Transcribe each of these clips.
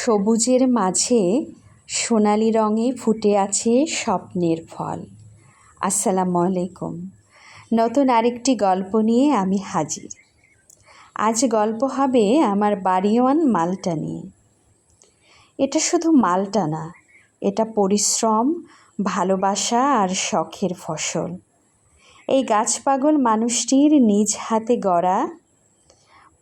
সবুজের মাঝে সোনালি রঙে ফুটে আছে স্বপ্নের ফল। আসসালামু আলাইকুম। নতুন আরেকটি গল্প নিয়ে আমি হাজির। আজ গল্প হবে আমার বাড়িওয়ান মালটা নিয়ে। এটা শুধু মালটা না, এটা পরিশ্রম, ভালোবাসা আর শখের ফসল। এই গাছপাগল মানুষটির নিজ হাতে গড়া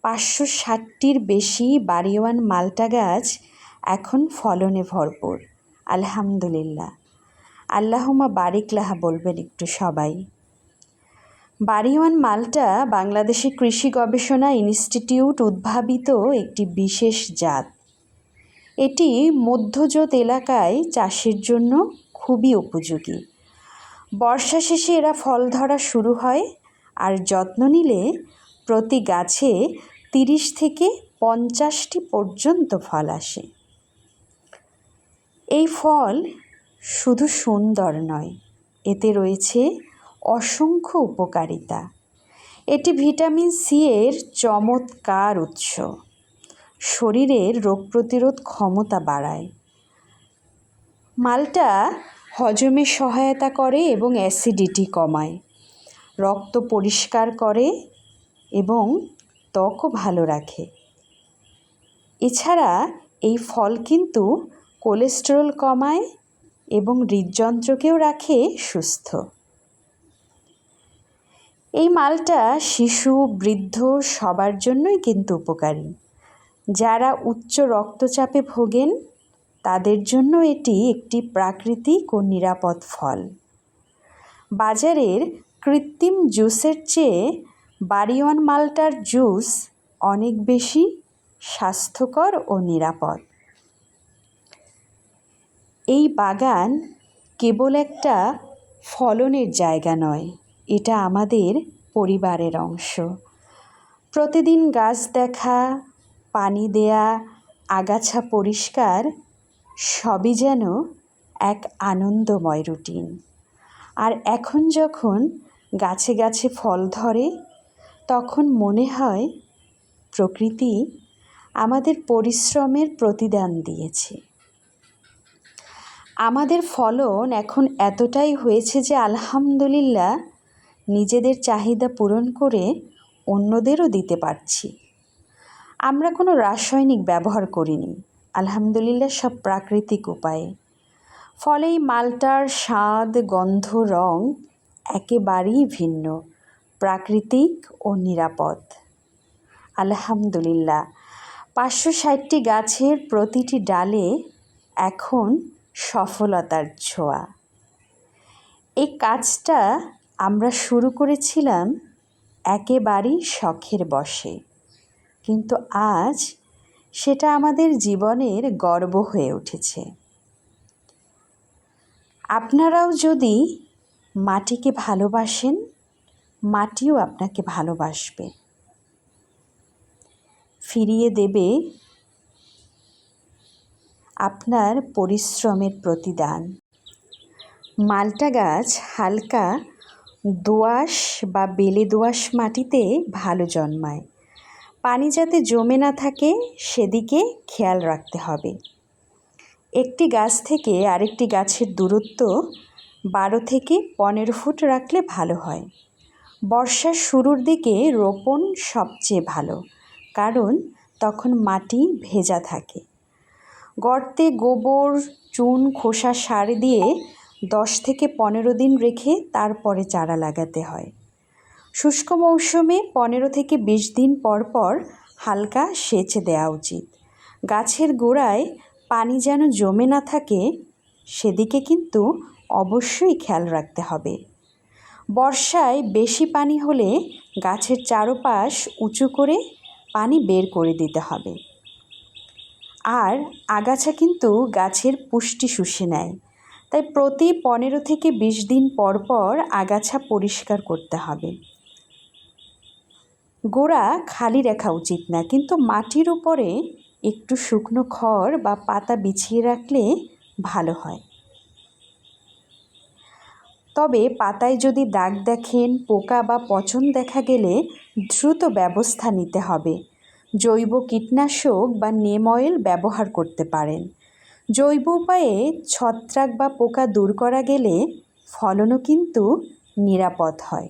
পাঁচশো ষাটটির বেশি বাড়িওয়ান মালটা গাছ এখন ফলনে ভরপুর। আলহামদুলিল্লাহ। আল্লাহমা বারিকলাহা বলবেন একটু সবাই। বাড়িওয়ান মালটা বাংলাদেশে কৃষি গবেষণা ইনস্টিটিউট উদ্ভাবিত একটি বিশেষ জাত। এটি মধ্যজোত এলাকায় চাষের জন্য খুবই উপযোগী। বর্ষা শেষে এরা ফল ধরা শুরু হয় আর যত্ন নিলে প্রতি গাছে তিরিশ থেকে পঞ্চাশটি পর্যন্ত ফল আসে। এই ফল শুধু সুন্দর নয়, এতে রয়েছে অসংখ্য উপকারিতা। এটি ভিটামিন সি এর চমৎকার উৎস। শরীরের রোগ প্রতিরোধ ক্ষমতা বাড়ায়। মালটা হজমে সহায়তা করে এবং অ্যাসিডিটি কমায়। রক্ত পরিষ্কার করে এবং ত্বকও ভালো রাখে। এছাড়া এই ফল কিন্তু কোলেস্টেরল কমায় এবং হৃদযন্ত্রকেও রাখে সুস্থ। এই মালটা শিশু, বৃদ্ধ সবার জন্যই কিন্তু উপকারী। যারা উচ্চ রক্তচাপে ভোগেন, তাদের জন্য এটি একটি প্রাকৃতিক ও নিরাপদ ফল। বাজারের কৃত্রিম জুসের চেয়ে বাড়িওয়ান মালটার জুস অনেক বেশি স্বাস্থ্যকর ও নিরাপদ। এই বাগান কেবল একটা ফলনের জায়গা নয়, এটা আমাদের পরিবারের অংশ। প্রতিদিন গাছ দেখা, পানি দেয়া, আগাছা পরিষ্কার, সবই যেন এক আনন্দময় রুটিন। আর এখন যখন গাছে গাছে ফল ধরে তখন মনে হয় প্রকৃতি আমাদের পরিশ্রমের প্রতিদান দিয়েছে। আমাদের ফলন এখন এতটাই হয়েছে যে আলহামদুলিল্লাহ নিজেদের চাহিদা পূরণ করে অন্যদেরও দিতে পারছি। আমরা কোনো রাসায়নিক ব্যবহার করিনি। আলহামদুলিল্লাহ সব প্রাকৃতিক উপায়ে। ফলে এই মালটার স্বাদ, গন্ধ, রং একেবারেই ভিন্ন। প্রাকৃতিক ও নিরাপদ। আলহামদুলিল্লাহ। পাঁচশো ষাটটি গাছের প্রতিটি ডালে এখন সফলতার ছোঁয়া। এই কাজটা আমরা শুরু করেছিলাম একেবারেই শখের বসে কিন্তু আজ সেটা আমাদের জীবনের গর্ব হয়ে উঠেছে। আপনারাও যদি মাটিকে ভালোবাসেন মাটিও আপনাকে ভালোবাসবে। ফিরিয়ে দেবে আপনার পরিশ্রমের প্রতিদান। মালটা গাছ হালকা দোআঁশ বা বেলে দোআঁশ মাটিতে ভালো জন্মায়। পানি যাতে জমে না থাকে, সেদিকে খেয়াল রাখতে হবে। একটি গাছ থেকে আরেকটি গাছের দূরত্ব বারো থেকে পনেরো ফুট রাখলে ভালো হয়। বর্ষার শুরুর দিকে রোপণ সবচেয়ে ভালো, কারণ তখন মাটি ভেজা থাকে। গর্তে গোবর, চুন, খোসা, সার দিয়ে দশ থেকে পনেরো দিন রেখে তারপরে চারা লাগাতে হয়। শুষ্ক মৌসুমে পনেরো থেকে বিশ দিন পর পর হালকা সেচ দেওয়া উচিত। গাছের গোড়ায় পানি যেন জমে না থাকে, সেদিকে কিন্তু অবশ্যই খেয়াল রাখতে হবে। বর্ষায় বেশি পানি হলে গাছের চারপাশ উঁচু করে পানি বের করে দিতে হবে। আর আগাছা কিন্তু গাছের পুষ্টি শুষে নেয়। তাই প্রতি পনেরো থেকে বিশ দিন পর পর আগাছা পরিষ্কার করতে হবে। গোড়া খালি রাখা উচিত না, কিন্তু মাটির উপরে একটু শুকনো খড় বা পাতা বিছিয়ে রাখলে ভালো হয়। তবে পাতায় যদি দাগ দেখেন, পোকা বা পচন দেখা গেলে দ্রুত ব্যবস্থা নিতে হবে। জৈব কীটনাশক বা নেম অয়েল ব্যবহার করতে পারেন। জৈব উপায়ে ছত্রাক বা পোকা দূর করা গেলে ফলনও কিন্তু নিরাপদ হয়।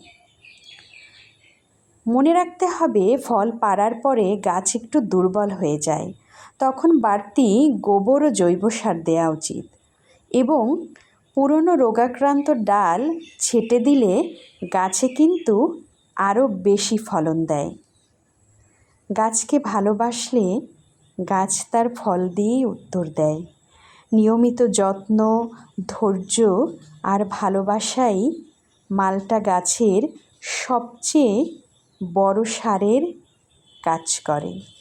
মনে রাখতে হবে, ফল পাড়ার পরে গাছ একটু দুর্বল হয়ে যায়। তখন বাড়তি গোবর ও জৈব সার দেওয়া উচিত। এবং পুরনো রোগাক্রান্ত ডাল ছেটে দিলে গাছে কিন্তু আরও বেশি ফলন দেয়। গাছকে ভালোবাসলে গাছ তার ফল দিয়েই উত্তর দেয়। নিয়মিত যত্ন, ধৈর্য আর ভালোবাসাই মালটা গাছের সবচেয়ে বড় সারের কাজ করে।